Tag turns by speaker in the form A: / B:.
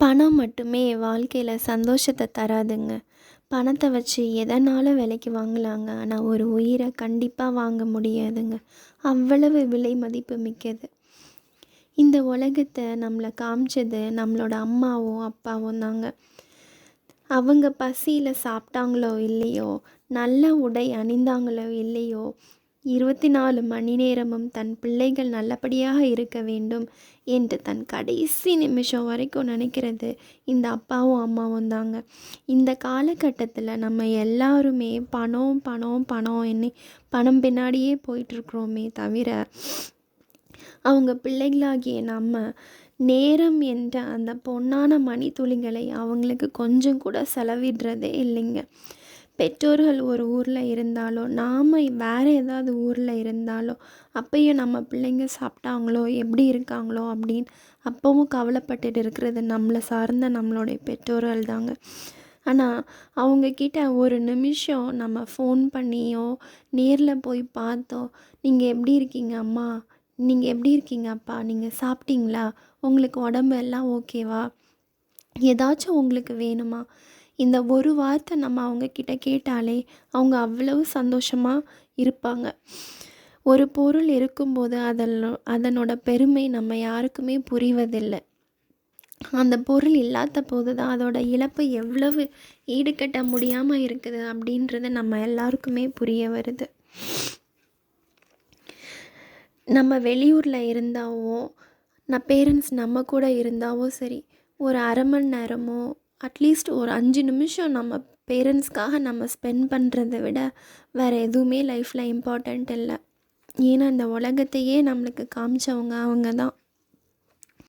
A: பணம் மட்டுமே வாழ்க்கையில் சந்தோஷத்தை தராதுங்க. பணத்தை வச்சு எதனாலும் விலைக்கு வாங்கலாங்க? ஆனால் ஒரு உயிரை கண்டிப்பாக வாங்க முடியாதுங்க. அவ்வளவு விலை மதிப்பு மிக்கது. இந்த உலகத்தை நம்மளை காமிச்சது நம்மளோட அம்மாவும் அப்பாவும் தாங்க. அவங்க பசியில் சாப்பிட்டாங்களோ இல்லையோ நல்ல உடை அணிந்தாங்களோ இல்லையோ இருபத்தி நாலு மணி நேரமும் தன் பிள்ளைகள் நல்லபடியாக இருக்க வேண்டும் என்று தன் கடைசி நிமிஷம் வரைக்கும் நினைக்கிறது. இந்த அப்பாவும் அம்மாவும் தாங்க. இந்த காலகட்டத்தில் நம்ம எல்லாருமே பணம் பணம் பணம் என்ன பணம் பின்னாடியே போயிட்டுருக்குறோமே தவிர அவங்க பிள்ளைகளாகிய நம்ம நேரம் என்ற அந்த பொன்னான மணித்துளிகளை அவங்களுக்கு கொஞ்சம் கூட செலவிடுறதே இல்லைங்க. பெற்றோர்கள் ஒரு ஊரில் இருந்தாலோ நாம் வேறு ஏதாவது ஊரில் இருந்தாலோ அப்பயும் நம்ம பிள்ளைங்க சாப்பிட்டாங்களோ எப்படி இருக்காங்களோ அப்படின்னு அப்போவும் கவலைப்பட்டுட்டு இருக்கிறது நம்மளை சார்ந்த நம்மளுடைய பெற்றோர்கள் தாங்க. ஆனால் அவங்கக்கிட்ட ஒரு நிமிஷம் நம்ம ஃபோன் பண்ணியோ நேரில் போய் பார்த்தோ நீங்கள் எப்படி இருக்கீங்க அம்மா? நீங்கள் எப்படி இருக்கீங்க அப்பா? நீங்கள் சாப்பிட்டீங்களா? உங்களுக்கு உடம்பு எல்லாம் ஓகேவா ஏதாச்சும் உங்களுக்கு வேணுமா? இந்த ஒரு வார்த்தை நம்ம அவங்கக்கிட்ட கேட்டாலே அவங்க அவ்வளவு சந்தோஷமாக இருப்பாங்க. ஒரு பொருள் இருக்கும்போது அதில் அதனோட பெருமை நம்ம யாருக்குமே புரிவதில்லை. அந்த பொருள் இல்லாத போது தான் அதோட இழப்பு எவ்வளவு ஈடுகட்ட முடியாமல் இருக்குது அப்படின்றது நம்ம எல்லாருக்குமே புரிய வருது. நம்ம வெளியூரில் இருந்தாவோ நான் பேரண்ட்ஸ் நம்ம கூட இருந்தாவோ சரி ஒரு அரை மணி நேரமோ அட்லீஸ்ட் ஒரு அஞ்சு நிமிஷம் நம்ம பேரண்ட்ஸ்க்காக நம்ம ஸ்பெண்ட் பண்ணுறத விட வேறு எதுவுமே லைஃப்பில் இம்பார்ட்டண்ட் இல்லை. ஏன்னா இந்த உலகத்தையே நம்மளுக்கு காமிச்சவங்க அவங்க தான்